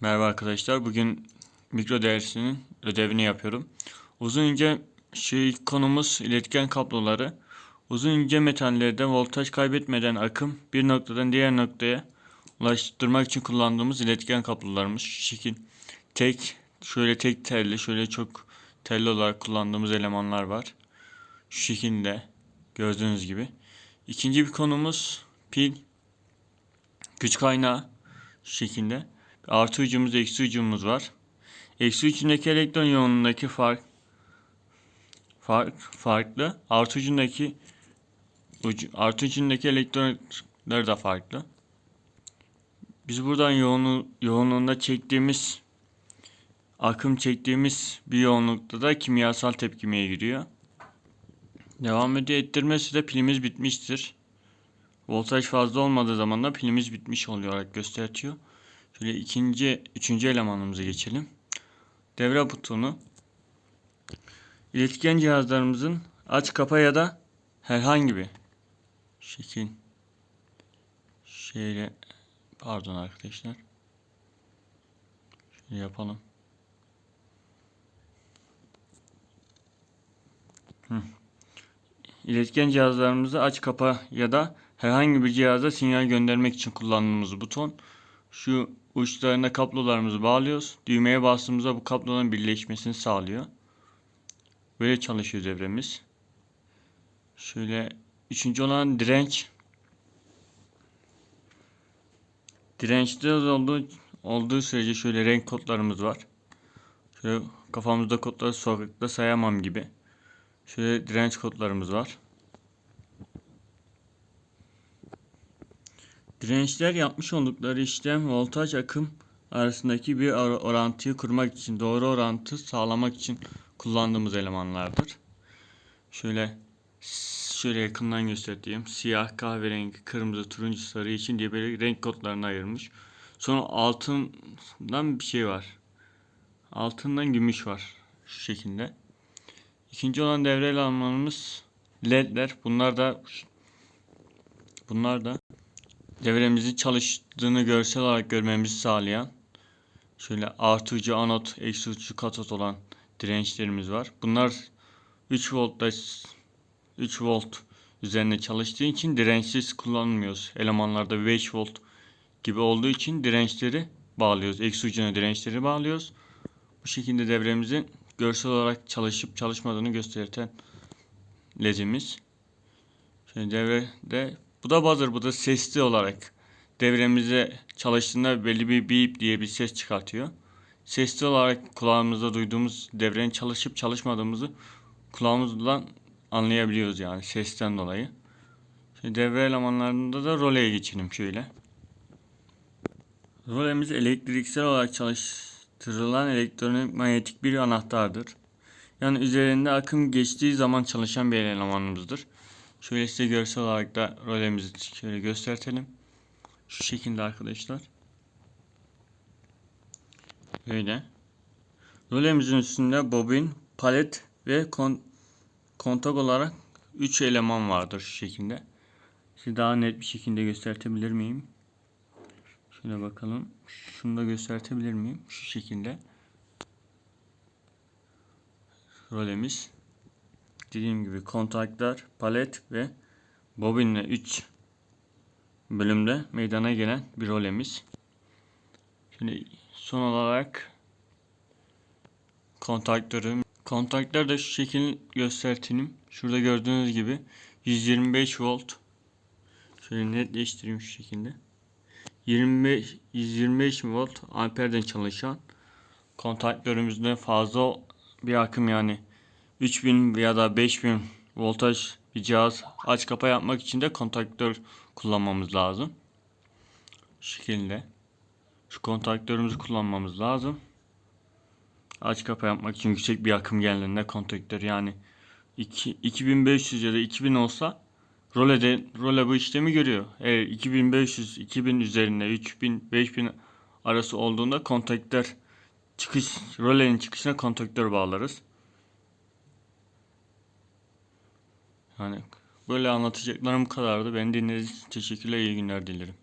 Merhaba arkadaşlar. Bugün mikro dersinin ödevini yapıyorum. Uzun ince şey konumuz iletken kabloları. Uzun ince metallerde voltaj kaybetmeden akım bir noktadan diğer noktaya ulaştırmak için kullandığımız iletken kablolarımız. Şu şekil tek şöyle tek telli şöyle çok telli olarak kullandığımız elemanlar var. Şu şekilde gördüğünüz gibi. İkinci bir konumuz pil güç kaynağı şu şekilde. Artı ucumuz, eksi ucumuz var. Eksi ucundaki elektron yoğunluğundaki fark fark farklı. Artı ucundaki ucu, artı ucundaki elektronlar da farklı. Biz buradan yoğunluğu, yoğunluğunda çektiğimiz akım çektiğimiz bir yoğunlukta da kimyasal tepkimeye giriyor. Devam ediyor ettirmesi de pilimiz bitmiştir. Voltaj fazla olmadığı zaman da pilimiz bitmiş oluyor olarak gösteriyor. Şöyle ikinci, üçüncü elemanımıza geçelim. Devre butonu. İletken cihazlarımızın aç kapa ya da herhangi bir şekil şeyle pardon arkadaşlar. Şöyle yapalım. Hı. İletken cihazlarımızı aç kapa ya da herhangi bir cihaza sinyal göndermek için kullandığımız buton. Şu uçlarına kablolarımızı bağlıyoruz. Düğmeye bastığımızda bu kabloların birleşmesini sağlıyor. Böyle çalışıyor devremiz. Şöyle üçüncü olan direnç. Dirençte olduğu, olduğu sürece şöyle renk kodlarımız var. Şöyle kafamızda kodları sokakta sayamam gibi. Şöyle direnç kodlarımız var. Dirençler yapmış oldukları işlem voltaj akım arasındaki bir or- orantıyı kurmak için, doğru orantı sağlamak için kullandığımız elemanlardır. Şöyle şöyle yakından göstereyim. Siyah, kahverengi, kırmızı, turuncu, sarı için diye böyle renk kodlarını ayırmış. Sonra altından bir şey var. Altından gümüş var. Şu şekilde. İkinci olan devre elemanımız ledler. Bunlar da bunlar da devremizin çalıştığını görsel olarak görmemizi sağlayan şöyle artı ucu anot, eksi ucu katot olan dirençlerimiz var. Bunlar 3 voltta 3 volt üzerine çalıştığı için dirençsiz kullanmıyoruz. Elemanlarda 5 volt gibi olduğu için dirençleri bağlıyoruz. Eksi ucuna dirençleri bağlıyoruz. Bu şekilde devremizin görsel olarak çalışıp çalışmadığını gösteren ledimiz. Şimdi devrede bu da buzzer, bu da sesli olarak devremize çalıştığında belli bir beep diye bir ses çıkartıyor. Sesli olarak kulağımızda duyduğumuz devrenin çalışıp çalışmadığımızı kulağımızdan anlayabiliyoruz yani sesten dolayı. Şimdi devre elemanlarında da roleye geçelim şöyle. Rolemiz elektriksel olarak çalıştırılan elektronik manyetik bir anahtardır. Yani üzerinde akım geçtiği zaman çalışan bir elemanımızdır. Şöyle size görsel olarak da rolemizi şöyle göstertelim. Şu şekilde arkadaşlar. Böyle. Rolemizin üstünde bobin, palet ve kon kontak olarak 3 eleman vardır şu şekilde. Size daha net bir şekilde göstertebilir miyim? Şöyle bakalım. Şunu da göstertebilir miyim? Şu şekilde. Rolemiz. Dediğim gibi kontaklar, palet ve bobinle 3 bölümde meydana gelen bir rolemiz. Şimdi son olarak kontaktörüm. Kontaktör de şu şekil göstertinim. Şurada gördüğünüz gibi 125 volt. Şöyle netleştireyim şu şekilde. 25 125 volt amperden çalışan kontaktörümüzde fazla bir akım yani 3000 ya da 5000 voltaj bir cihaz aç kapa yapmak için de kontaktör kullanmamız lazım. Şu şekilde. Şu kontaktörümüzü kullanmamız lazım. Aç kapa yapmak için yüksek bir akım geldiğinde kontaktör yani 2, 2500 ya da 2000 olsa role de role bu işlemi görüyor. Eğer 2500 2000 üzerinde 3000 5000 arası olduğunda kontaktör çıkış rolenin çıkışına kontaktör bağlarız. Yani böyle anlatacaklarım kadardı. Beni dinlediğiniz için teşekkürler, iyi günler dilerim.